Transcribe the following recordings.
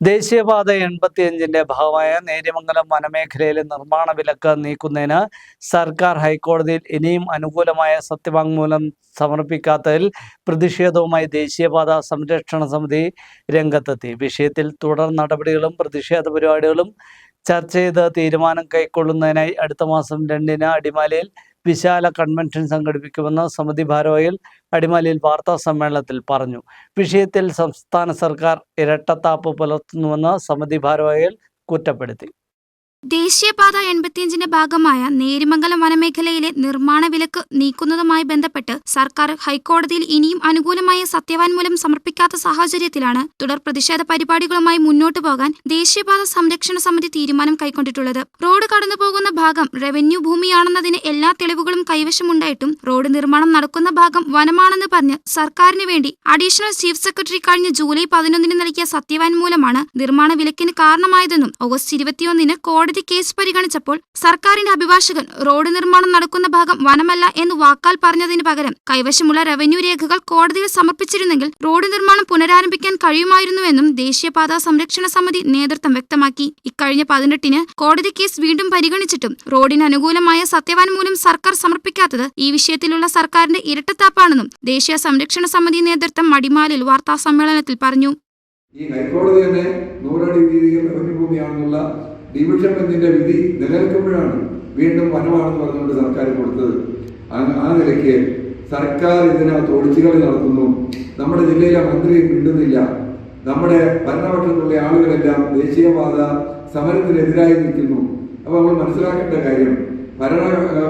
ദേശീയപാത എൺപത്തിയഞ്ചിന്റെ ഭാഗമായ നേര്യമംഗലം വനമേഖലയിലെ നിർമ്മാണ വിലക്ക് നീക്കുന്നതിന് സർക്കാർ ഹൈക്കോടതിയിൽ ഇനിയും അനുകൂലമായ സത്യവാങ്മൂലം സമർപ്പിക്കാത്തതിൽ പ്രതിഷേധവുമായി ദേശീയപാത സംരക്ഷണ സമിതി രംഗത്തെത്തി. വിഷയത്തിൽ തുടർ നടപടികളും പ്രതിഷേധ പരിപാടികളും ചർച്ച ചെയ്ത് തീരുമാനം കൈക്കൊള്ളുന്നതിനായി അടുത്ത മാസം രണ്ടിന് അടിമാലിയിൽ വിശാല കൺവെൻഷൻ സംഘടിപ്പിക്കുമെന്ന് സമിതി ഭാരവാഹികൾ അടിമാലിയിൽ വാർത്താ സമ്മേളനത്തിൽ പറഞ്ഞു. വിഷയത്തിൽ സംസ്ഥാന സർക്കാർ ഇരട്ടത്താപ്പ് പുലർത്തുന്നുവെന്ന് സമിതി ഭാരവാഹികൾ കുറ്റപ്പെടുത്തി. ദേശീയപാത എൺപത്തിയഞ്ചിന്റെ ഭാഗമായ നേരിമംഗലം വനമേഖലയിലെ നിർമ്മാണ വിലക്ക് നീക്കുന്നതുമായി ബന്ധപ്പെട്ട് സർക്കാർ ഹൈക്കോടതിയിൽ ഇനിയും അനുകൂലമായ സത്യവാൻമൂലം സമർപ്പിക്കാത്ത സാഹചര്യത്തിലാണ് തുടർ പ്രതിഷേധ പരിപാടികളുമായി മുന്നോട്ടു പോകാൻ ദേശീയപാത സംരക്ഷണ സമിതി തീരുമാനം കൈക്കൊണ്ടിട്ടുള്ളത്. റോഡ് കടന്നുപോകുന്ന ഭാഗം റവന്യൂ ഭൂമിയാണെന്നതിന് എല്ലാ തെളിവുകളും കൈവശമുണ്ടായിട്ടും റോഡ് നിർമ്മാണം നടക്കുന്ന ഭാഗം വനമാണെന്ന് പറഞ്ഞ് സർക്കാരിന് വേണ്ടി അഡീഷണൽ ചീഫ് സെക്രട്ടറി കഴിഞ്ഞ ജൂലൈ പതിനൊന്നിന് നൽകിയ സത്യവാൻമൂലമാണ് നിർമ്മാണ വിലക്കിന് കാരണമായതെന്നും ഓഗസ്റ്റ് ഇരുപത്തിയൊന്നിന് കോടതി കേസ് പരിഗണിച്ചപ്പോൾ സർക്കാരിന്റെ അഭിഭാഷകൻ റോഡ് നിർമ്മാണം നടക്കുന്ന ഭാഗം വനമല്ല എന്ന് വാക്കാൽ പറഞ്ഞതിന് പകരം കൈവശമുള്ള റവന്യൂ രേഖകൾ കോടതിയിൽ സമർപ്പിച്ചിരുന്നെങ്കിൽ റോഡ് നിർമ്മാണം പുനരാരംഭിക്കാൻ കഴിയുമായിരുന്നുവെന്നും ദേശീയപാത സംരക്ഷണ സമിതി നേതൃത്വം വ്യക്തമാക്കി. ഇക്കഴിഞ്ഞ പതിനെട്ടിന് കോടതി കേസ് വീണ്ടും പരിഗണിച്ചിട്ടും റോഡിന് അനുകൂലമായ സത്യവാൻമൂലം സർക്കാർ സമർപ്പിക്കാത്തത് ഈ വിഷയത്തിലുള്ള സർക്കാരിന്റെ ഇരട്ടത്താപ്പാണെന്നും ദേശീയ സംരക്ഷണ സമിതി നേതൃത്വം മടിമാലിൽ വാർത്താ സമ്മേളനത്തിൽ പറഞ്ഞു. ഈ ഹൈക്കോടതി തന്നെ നൂറടി വീതിയിൽ റവന്യൂ ഭൂമിയാണെന്നുള്ള ഡിവിഷൻ ബെഞ്ചിന്റെ വിധി നിലനിൽക്കുമ്പോഴാണ് വീണ്ടും വനമാണെന്ന് പറഞ്ഞുകൊണ്ട് സർക്കാർ കൊടുത്തത്. ആ- നിലയ്ക്ക് സർക്കാർ ഇതിനകത്ത് ഒളിച്ചുകളി നടത്തുന്നു. നമ്മുടെ ജില്ലയിലെ മന്ത്രി മിണ്ടുന്നില്ല. നമ്മുടെ ഭരണപക്ഷത്തുള്ള ആളുകളെല്ലാം ദേശീയപാത സമരത്തിനെതിരായി നിൽക്കുന്നു. അപ്പോൾ നമ്മൾ മനസ്സിലാക്കേണ്ട കാര്യം ഭരണ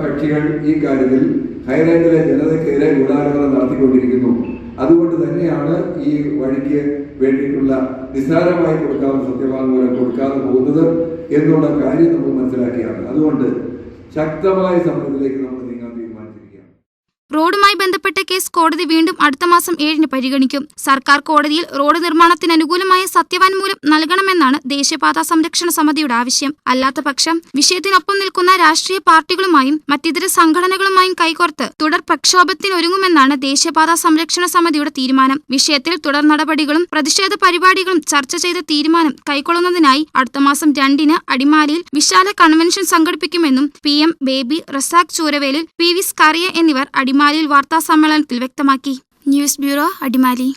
കക്ഷികൾ ഈ കാര്യത്തിൽ ഹൈറേഞ്ചിലെ ജനതയ്ക്കെതിരെ ഗൂഢാലോചന നടത്തിക്കൊണ്ടിരിക്കുന്നു. അതുകൊണ്ട് തന്നെയാണ് ഈ വഴിക്ക് വേണ്ടിയിട്ടുള്ള നിസ്സാരമായി കൊടുക്കാവുന്ന സത്യവാങ്മൂലം കൊടുക്കാതെ പോകുന്നത്. എന്നുള്ള കാര്യം നമ്മൾ മനസ്സിലാക്കിയാണ്. അതുകൊണ്ട് ശക്തമായ സമരത്തിലേക്ക് നമ്മൾ റോഡുമായി ബന്ധപ്പെട്ട കേസ് കോടതി വീണ്ടും അടുത്ത മാസം ഏഴിന് പരിഗണിക്കും. സർക്കാർ കോടതിയിൽ റോഡ് നിർമ്മാണത്തിന് അനുകൂലമായ സത്യവാൻമൂലം നൽകണമെന്നാണ് ദേശീയപാത സംരക്ഷണ സമിതിയുടെ ആവശ്യം. അല്ലാത്ത പക്ഷം വിഷയത്തിനൊപ്പം നിൽക്കുന്ന രാഷ്ട്രീയ പാർട്ടികളുമായും മറ്റിതര സംഘടനകളുമായും കൈകോർത്ത് തുടർ പ്രക്ഷോഭത്തിനൊരുങ്ങുമെന്നാണ് ദേശീയപാത സംരക്ഷണ സമിതിയുടെ തീരുമാനം. വിഷയത്തിൽ തുടർ നടപടികളും പ്രതിഷേധ പരിപാടികളും ചർച്ച ചെയ്ത തീരുമാനം കൈക്കൊള്ളുന്നതിനായി അടുത്ത മാസം രണ്ടിന് അടിമാലിയിൽ വിശാല കൺവെൻഷൻ സംഘടിപ്പിക്കുമെന്നും P M Baby Razak Chooravelil P V Skaria എന്നിവർ അടിമാലിയിൽ വാർത്താസമ്മേളനത്തിൽ വ്യക്തമാക്കി. News bureau Adimali.